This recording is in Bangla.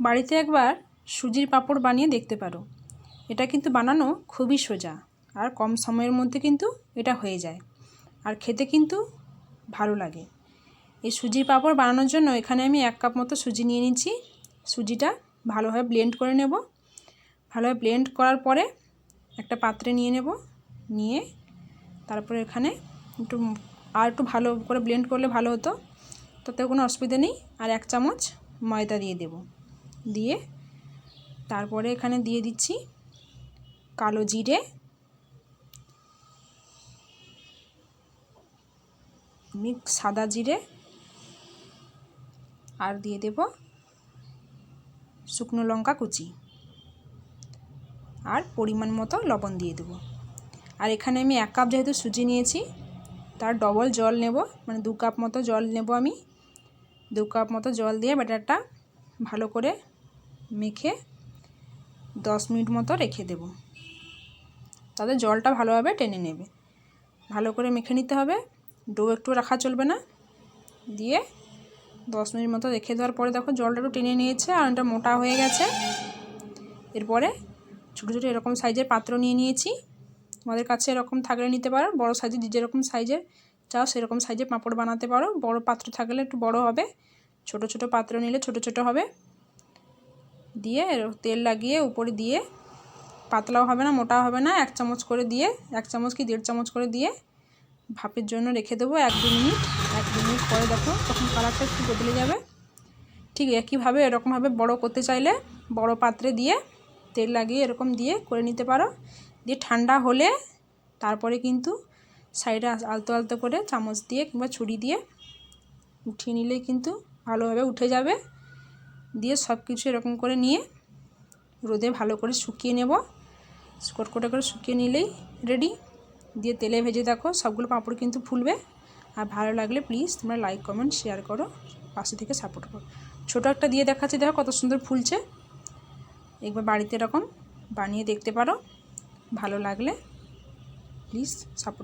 বাড়িতে একবার সুজির পাঁপড় বানিয়ে দেখতে পারো। এটা কিন্তু বানানো খুবই সোজা আর কম সময়ের মধ্যে কিন্তু এটা হয়ে যায় আর খেতে কিন্তু ভালো লাগে। এই সুজির পাঁপড় বানানোর জন্য এখানে আমি এক কাপ মতো সুজি নিয়ে নিচ্ছি। সুজিটা ভালোভাবে ব্লেন্ড করে নেব। ভালোভাবে ব্লেন্ড করার পরে একটা পাত্রে নিয়ে নেব। নিয়ে তারপরে এখানে একটু আর একটু ভালো করে ব্লেন্ড করলে ভালো হতো। তাতে কোনো অসুবিধা নেই। আর এক চামচ ময়দা দিয়ে দেব। দিয়ে তারপরে এখানে দিয়ে দিচ্ছি কালো জিরে। সাদা জিরে আর দিয়ে দেব শুকনো লঙ্কা কুচি। আর পরিমাণ মতো লবণ দিয়ে দেব। আর এখানে আমি এক কাপ যেহেতু সুজি নিয়েছি, তার ডবল জল নেব মানে দু কাপ মতো জল নেব আমি। দু কাপ মতো জল দিয়ে ব্যাটারটা ভালো করে মেখে দশ মিনিট মতো রেখে দেব। তাতে জলটা ভালোভাবে টেনে নেবে। ভালো করে মেখে নিতে হবে। ডো একটু রাখা চলবে না। দিয়ে দশ মিনিট মতো রেখে দেওয়ার পরে দেখো জলটা একটু টেনে নিয়েছে আর এটা মোটা হয়ে গেছে। এরপরে ছোটো ছোটো এরকম সাইজের পাত্র নিয়ে নিয়েছি। তোমাদের কাছে এরকম থাকলে নিতে পারো। বড় সাইজের যেরকম সাইজের চাও সেরকম সাইজের পাঁপড় বানাতে পারো। বড় পাত্র থাকলে একটু বড় হবে। ছোট ছোট পাত্র নিলে ছোট ছোট হবে। দিয়ে তেল লাগিয়ে উপরে দিয়ে পাতলাও হবে না, মোটাও হবে না। এক চামচ করে দিয়ে, এক চামচ কি দেড় চামচ করে দিয়ে ভাপের জন্য রেখে দেবো এক দু মিনিট। এক দু মিনিট পরে দেখো তখন কালারটা একটু বদলে যাবে। ঠিক একইভাবে, এরকমভাবে বড় করতে চাইলে বড় পাত্রে দিয়ে তেল লাগিয়ে এরকম দিয়ে করে নিতে পারো। দিয়ে ঠান্ডা হলে তারপরে কিন্তু সাইডে আলতো আলতো করে চামচ দিয়ে কিংবা ছুরি দিয়ে উঠিয়ে নিলেই কিন্তু ভালোভাবে উঠে যাবে। দিয়ে সব কিছু এরকম করে নিয়ে রোদে ভালো করে শুকিয়ে নেব। কটকটে করে শুকিয়ে নিলেই রেডি দিয়ে তেলে ভেজে দেখো, সবগুলো পাঁপড় কিন্তু ফুলবে। আর ভালো লাগলে প্লিজ তোমরা লাইক কমেন্ট শেয়ার করো, পাশে থেকে সাপোর্ট করো। ছোটো একটা দিয়ে দেখাচ্ছি, দেখো কত সুন্দর ফুলছে। একবার বাড়িতে এরকম বানিয়ে দেখতে পারো, ভালো লাগলে প্লিজ সাপোর্ট